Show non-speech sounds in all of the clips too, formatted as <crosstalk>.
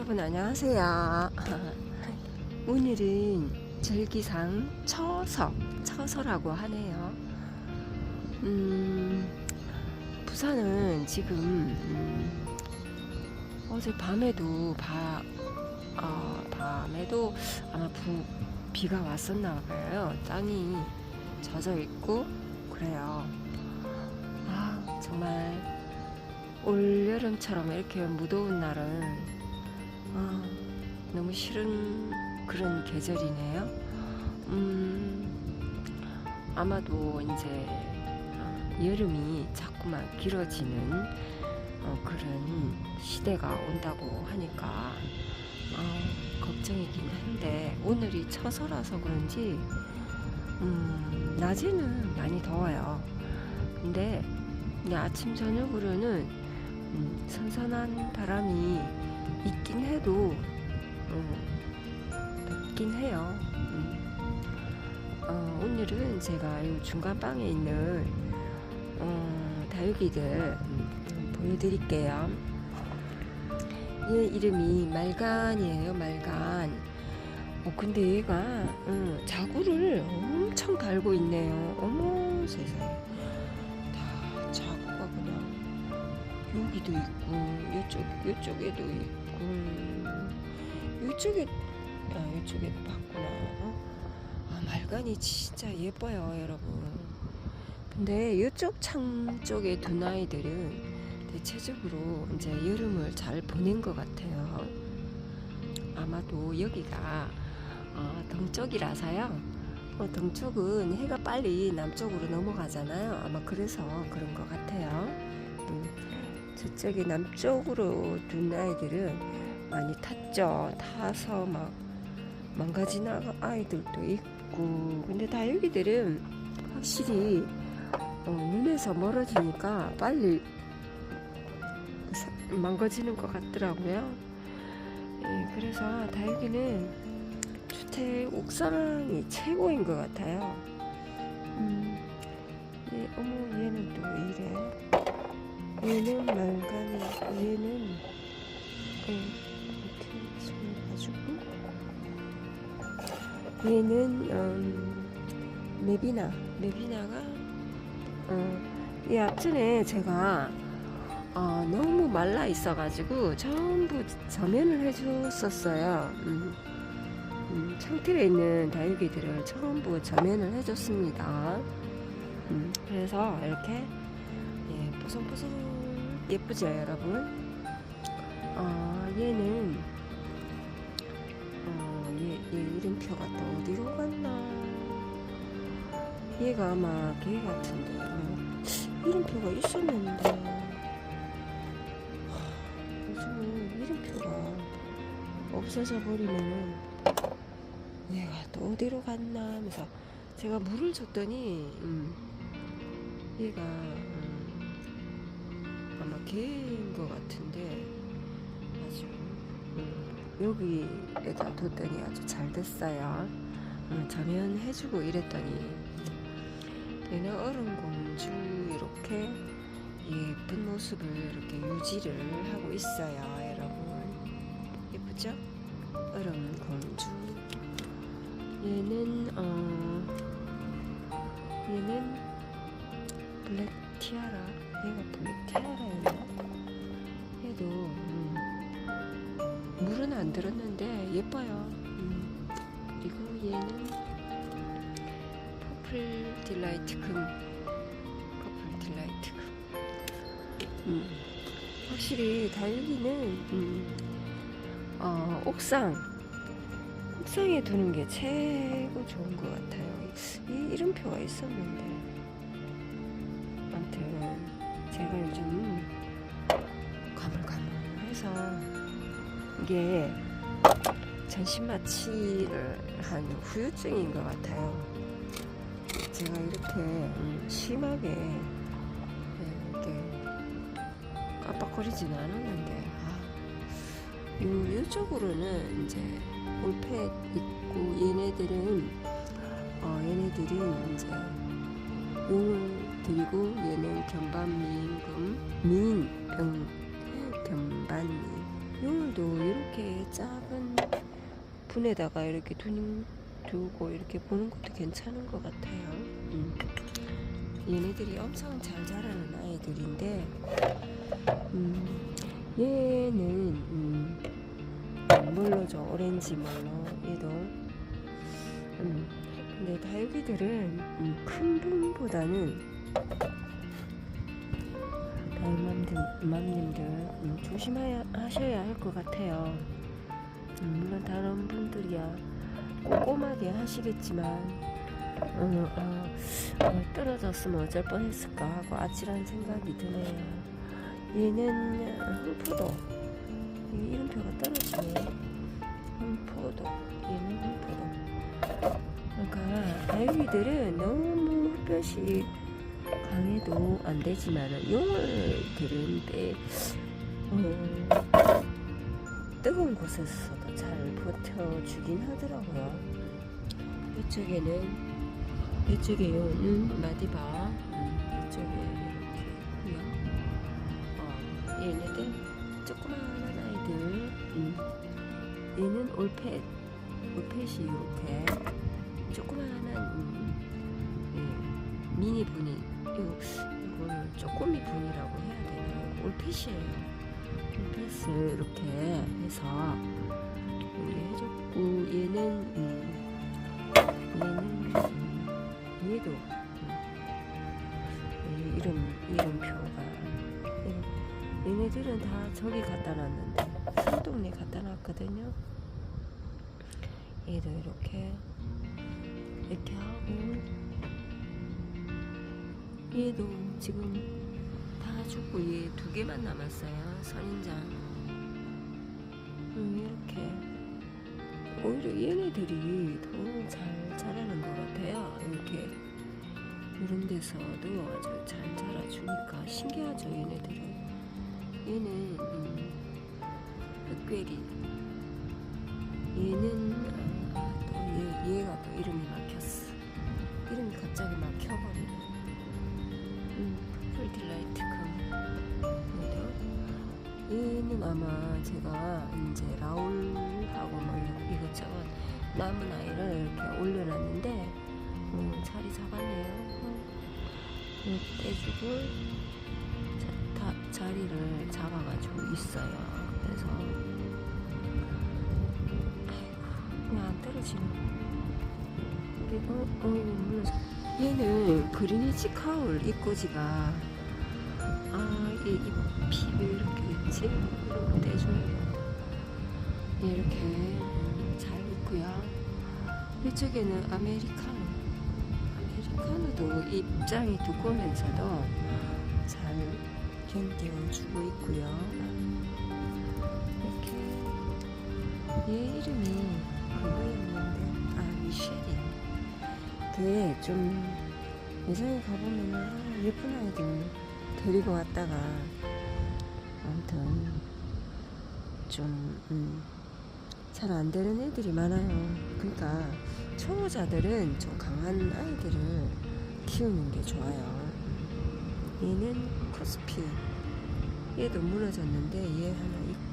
여러분 안녕하세요. <laughs> 오늘은 절기상 처서, 처서라고 하네요. 음, 부산은 지금 음, 어제 밤에도 바, 어, 밤에도 아마 부, 비가 왔었나 봐요. 땅이 젖어 있고 그래요. 아 정말 올 여름처럼 이렇게 무더운 날은 아, 너무 싫은 그런 계절이네요. 음, 아마도 이제 아, 여름이 자꾸만 길어지는 어, 그런 시대가 온다고 하니까 아, 걱정이긴 한데 오늘이 처서라서 그런지 음, 낮에는 많이 더워요. 근데 아침 저녁으로는 음, 선선한 바람이 있긴 해도 음, 덥긴 해요. 음. 어, 오늘은 제가 이 중간 방에 있는 어, 다육이들 음, 보여드릴게요. 얘 이름이 말간이에요. 말간. 어, 근데 얘가 음, 자구를 엄청 달고 있네요. 어머 세상에. 다 자구가 그냥 여기도 있고 이쪽 이쪽에도 있고 이쪽에 아 이쪽에도 봤구나. 어? 아 말간이 진짜 예뻐요, 여러분. 근데 이쪽 창 쪽에 둔 아이들은 대체적으로 이제 여름을 잘 보낸 것 같아요. 아마도 여기가 어, 동쪽이라서요. 어, 동쪽은 해가 빨리 남쪽으로 넘어가잖아요. 아마 그래서 그런 것 같아요. 음, 저쪽에 남쪽으로 둔 아이들은 많이 탔죠. 타서 막 망가진 아- 아이들도 있고. 근데 다육이들은 확실히 어, 눈에서 멀어지니까 빨리 사- 망가지는 것 같더라고요. 예, 그래서 다육이는 주택 옥상이 최고인 것 같아요. 음, 예, 어머 얘는 또왜 이래? 얘는 말간이, 얘는 어, 이렇게 손을 가지고 얘는 음, 메비나, 메비나가 어, 이 앞전에 제가 어, 너무 말라 있어가지고 전부 저면을 해줬었어요. 음, 음, 창틀에 있는 다육이들을 전부 저면을 해줬습니다. 음, 그래서 이렇게 예, 뽀송뽀송 예쁘죠, 여러분? 어, 얘는 어, 얘, 얘 이름표가 또 어디로 갔나? 얘가 아마 걔 같은데 어, 이름표가 있었는데 요즘은 이름표가 없어져 버리면은 얘가 또 어디로 갔나 하면서 제가 물을 줬더니 음, 얘가 음, 아마 개인 것 같은데 아주 음, 여기에다 뒀더니 아주 잘 됐어요. 음, 자면 해주고 이랬더니 얘는 어른 공주 이렇게 예쁜 모습을 이렇게 유지를 하고 있어요, 여러분. 예쁘죠? 얼음 공주. 얘는 어 얘는 블랙 티아라. 얘가 블랙 티아라였나? 얘도 음, 물은 안 들었는데 예뻐요. 음, 그리고 얘는 퍼플 딜라이트 금. 퍼플 딜라이트 금. 음, 확실히 다육이는 음, 어, 옥상 옥상에 두는 게 최고 좋은 것 같아요. 이 이름표가 있었는데 아무튼 제가 요즘 가물가물해서 이게 전신마취를 한 후유증인 것 같아요. 제가 이렇게 음, 심하게 예, 이렇게 깜빡거리지는 않았는데 아, 요, 요쪽으로는 이제 올펫 있고 얘네들은 어, 얘네들은 이제 용을 드리고 얘는 견반민금 민 병, 용을도 얘도 이렇게 작은 분에다가 이렇게 두, 두고 이렇게 보는 것도 괜찮은 것 같아요. 음. 얘네들이 엄청 잘 자라는 아이들인데, 음, 얘는 음, 멀로죠 오렌지 멀로 얘도. 음, 근데 다육이들은 음, 큰 분보다는 맘들, 맘님들 음, 조심하셔야 할 것 같아요. 음, 물론 다른 분들이야 꼼꼼하게 하시겠지만 어, 어, 어, 떨어졌으면 어쩔 뻔했을까 하고 아찔한 생각이 드네요. 얘는 흠포도 이 이름표가 떨어지네. 흠포도 얘는 흠포도. 그러니까 다육이들은 너무 햇볕이 강해도 안 되지만 용을 들은데 어, 뜨거운 곳에서도 잘 버텨주긴 하더라고요. 이쪽에는 이쪽에 요는 마디바 음, 이쪽에 이렇게 있고요. 어, 얘네들 조그마한 아이들 음, 얘는 올펫 올펫이 이렇게 조그마한 음, 예, 미니 분이 이거 이거는 쪼꼬미 분이라고 해야 되나요? 올펫이에요. 올펫을 이렇게 해서 이렇게 해줬고 얘는 음, 얘는 음, 얘도 음, 이 이름 이름표가 얘- 얘네들은 다 저기 갖다 놨는데 산동네 갖다 놨거든요. 얘도 이렇게 이렇게 하고 얘도 지금 다 주고 얘 두 개만 남았어요 선인장. 음, 이렇게 오히려 얘네들이 더 잘 자라는 것 같아요. 이렇게 이런 데서도 아주 잘 자라주니까 신기하죠 얘네들은. 얘는 음, 흑괴리. 얘는 아, 또 얘, 얘가 또 이름이 막혔어. 이름이 갑자기 막혀버리네 딜라이트금 얘도 얘는 아마 제가 이제 라울하고 뭐 이것저것 남은 아이를 이렇게 올려놨는데 음, 자리 잡았네요. 이렇게 떼주고 자, 다, 자리를 잡아가지고 있어요. 그래서 그냥 안 떨어지네 이거 어 물러서 얘는 그리니치 카울 입꼬지가 아, 이, 이 피를 이렇게 있지? 이렇게 떼줘요. 이렇게 잘 있고요. 이쪽에는 아메리카노. 아메리카노도 입장이 두꺼우면서도 잘 견뎌주고 있고요. 이렇게 얘 이름이 그거였는데 아 미셸이 그게 좀 예전에 가보면 아, 예쁜 아이들 데리고 왔다가 아무튼 좀잘안 되는 애들이 많아요. 그러니까 초보자들은 좀 강한 아이들을 키우는 게 좋아요. 얘는 코스피. 얘도 무너졌는데 얘 하나 있고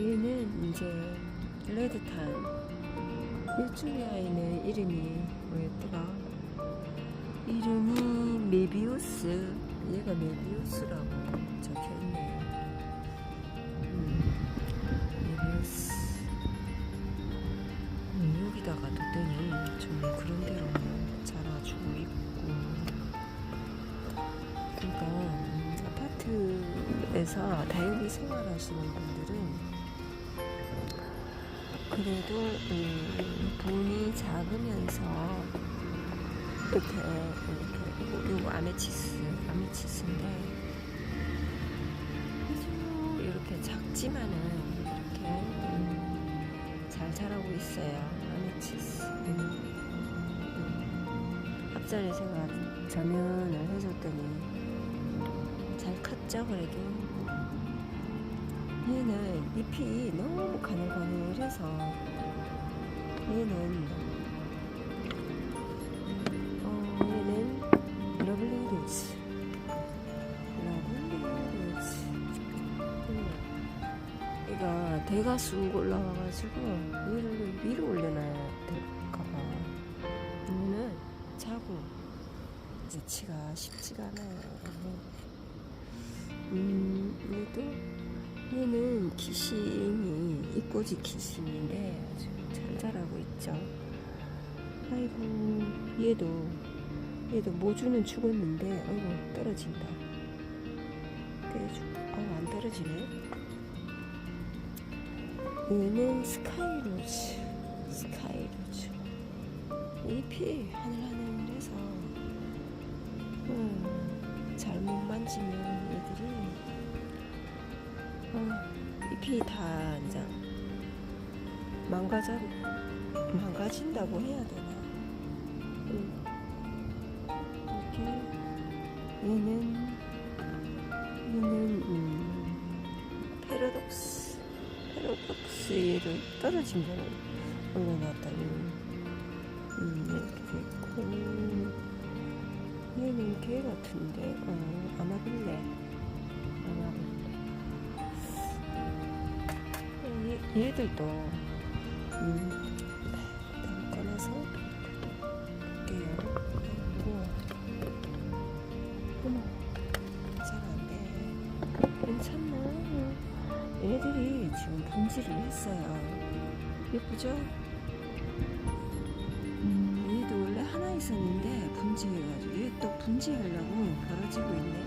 얘는 이제 레드탄 이쪽에 아이는 이름이 뭐였더라? 이름이 메비우스. 얘가 메비우스라고 적혀 있네요. 음, 메비우스. 음, 여기다가 뒀더니 좀 그런 데로 자라주고 있고. 그러니까 음, 아파트에서 다육이 생활하시는 분들은 그래도 음, 돈이 작으면서 이렇게 이렇게 요거 아메치스 아메치스인데 이렇게 작지만은 이렇게 음, 잘 자라고 있어요 아메치스 음, 음. 앞자리 제가 전면을 해줬더니 잘 컸죠 그래도 얘는 잎이 너무 가늘가늘해서 얘는 어 얘는 러블리 로즈. 러블리 로즈. 음. 얘가 대가 쑥 올라와가지고 얘를 위로 올려놔야 될까봐. 얘는 자고 자치가 쉽지가 않아요 음 얘도 얘는 기신이 이꼬지 기신인데 아주 잘 자라고 있죠. 아이고 얘도 얘도 모주는 죽었는데 아이고 떨어진다. 떼주 아안 떨어지네. 얘는 스카이로즈 스카이로즈 잎이 하늘하늘해서 음, 잘못 만지면 얘들이 어, 잎이 다 이제 망가져 망가진다고 해야 되나? 음, 이렇게 얘는 얘는 음, 패러독스 패러독스 얘를 떨어진 거를 올려놨더니. 음, 이렇게 됐고. 얘는 개 같은데 어, 아마빌레. 아마빌레 얘, 얘들도 음, 일단 꺼내서 볼게요 그리고 어머 잘 안 돼 괜찮나 얘들이 지금 분질을 했어요 예쁘죠? 음, 얘도 원래 하나 있었는데 분지해가지고 얘 또 분지하려고 벌어지고 있네.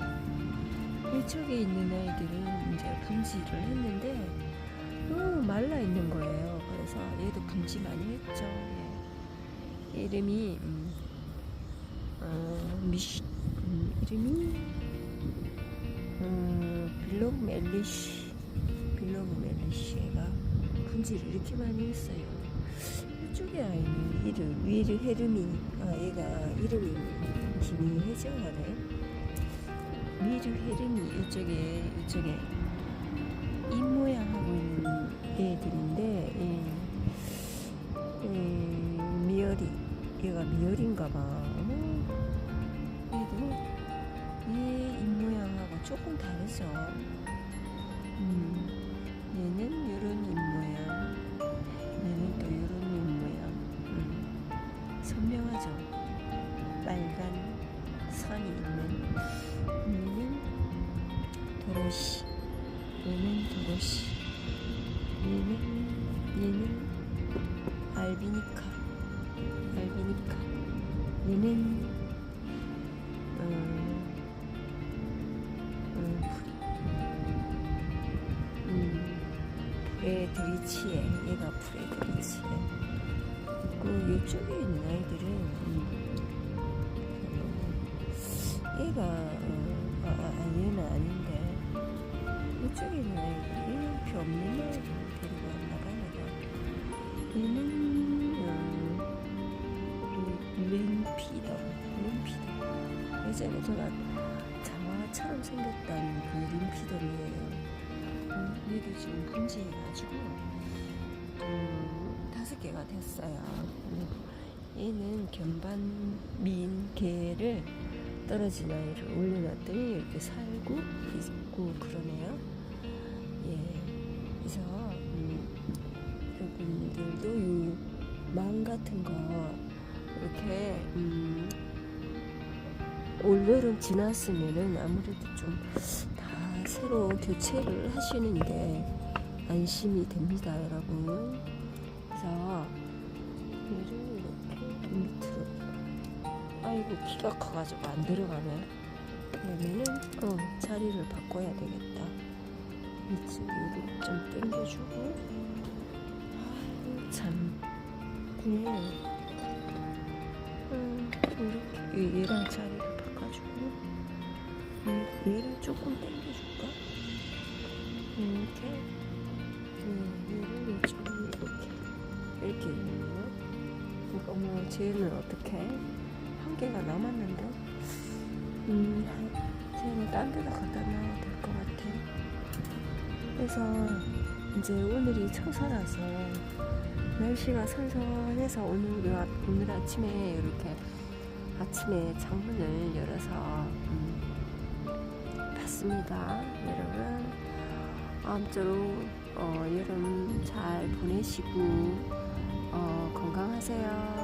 이쪽에 있는 아이들은 이제 분지를 했는데 너무 말라 있는 거예요. 그래서 얘도 분지 많이 했죠. 예. 이름이 음, 어, 미시 음, 이름이 음, 빌로브 멜리시 빌로브 멜리시 얘가 분지를 이렇게 많이 했어요. 이쪽에 아이는 이름 위르 헤르미 아 얘가 이름이 김혜정하네 위르 헤르미 이쪽에 이쪽에 입 모양 하고 있는 애들인데 예. 예, 미열이 얘가 미열인가봐. 얘도 얘 입 모양하고 조금 다르죠. 음, 얘는 얘는 음, 음, 음, 프레드리치에 얘가 프레드리치에 그 이쪽에 있는 아이들은 음, 어, 얘가 어, 아, 아, 아, 얘는 아닌데 이쪽에 있는 아이들 얘는 표 없는 아이들 데리고 내가. 얘는 제가 장화처럼 생겼던 그 렌피더이에요 음, 얘도 지금 분지해가지고 음, 다섯 개가 됐어요. 음, 얘는 견반민 개를 떨어진 아이를 올려놨더니 이렇게 살고 있고 그러네요. 예, 그래서 음, 여러분들도 이 망 같은 거 이렇게 음, 올여름 지났으면은 아무래도 좀 다 새로 교체를 하시는데 안심이 됩니다, 여러분. 그래서 얘를 이렇게 밑으로 아이고 키가 커가지고 안 들어가네. 그러면은 어 자리를 바꿔야 되겠다. 이쪽으로 좀 당겨주고 참 그냥 음, 이렇게 얘랑 자리를 얘- 얘를 조금 당겨줄까? 이렇게 음, 얘를 이쪽으로 이렇게 이렇게 있네요. 이거 뭐 쟤는 어떻게 한 개가 남았는데 음 쟤는 딴 데다 갖다 놔야 될 것 같아. 그래서 이제 오늘이 청소라서 날씨가 선선해서 오늘 아- 오늘 아침에 이렇게 아침에 창문을 열어서 음, 봤습니다, 여러분. 아무쪼록 어, 여름 잘 보내시고 어, 건강하세요.